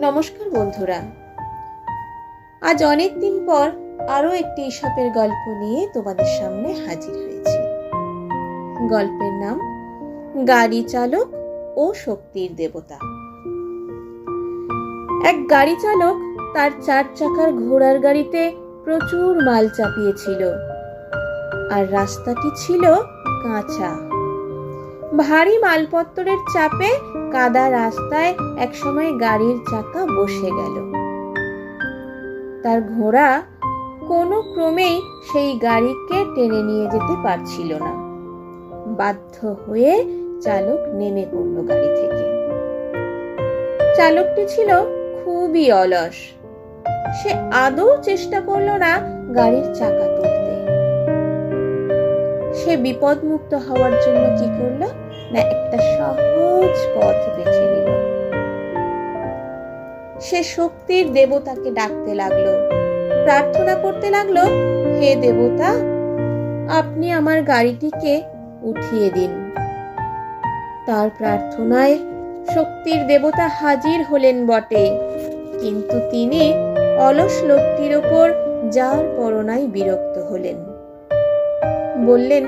নমস্কার বন্ধুরা। আজ অনেক দিন পর আরও একটি ঈশপের গল্প নিয়ে তোমাদের সামনে হাজির হয়েছি। গল্পের নাম, গাড়ি চালক ও শক্তির দেবতা। এক গাড়ি চালক তার চার চাকার ঘোড়ার গাড়িতে প্রচুর মাল চাপিয়েছিল। আর রাস্তাটি ছিল কাঁচা। ভারী মালপত্তরের চাপে কাদা রাস্তায় একসময় গাড়ির চাকা বসে গেল। তার ঘোড়া কোনো ক্রমেই সেই গাড়িকে টেনে নিয়ে যেতে পারছিল না। বাধ্য হয়ে চালক নেমে পড়ল গাড়ি থেকে। চালকটি ছিল খুবই অলস। সে আদৌ চেষ্টা করল না গাড়ির চাকা তুলতে। সে বিপদমুক্ত হওয়ার জন্য কি করল? না, একটা সহজ পথ বেছে নিল। সে শক্তির দেবতাকে ডাকতে লাগল। প্রার্থনা করতে লাগল, হে দেবতা, আপনি আমার গাড়িটিকে উঠিয়ে দিন। তার প্রার্থনায় শক্তির দেবতা হাজির হলেন বটে। কিন্তু তিনি অলস লোকটির ওপর যার পরনায় বিরক্ত হলেন। বললেন,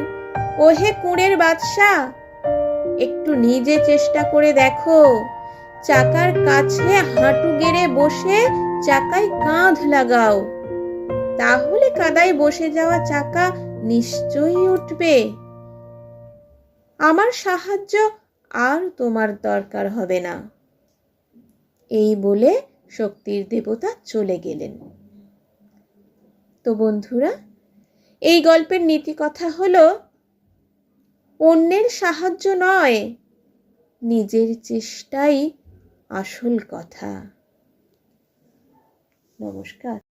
ওহে কুঁড়ের বাদশাহ, একটু নিজে চেষ্টা করে দেখো। চাকার কাছে হাঁটু গেড়ে বসে চাকায় কাঁধ লাগাও। তাহলে কাদায় বসে যাওয়া চাকা নিশ্চয়ই উঠবে। আমার সাহায্য আর তোমার দরকার হবে না। এই বলে শক্তির দেবতা চলে গেলেন। তো বন্ধুরা এই গল্পের নীতি কথা হলো অন্যের সাহায্য নয় নিজের চেষ্টাই আসল কথা। নমস্কার।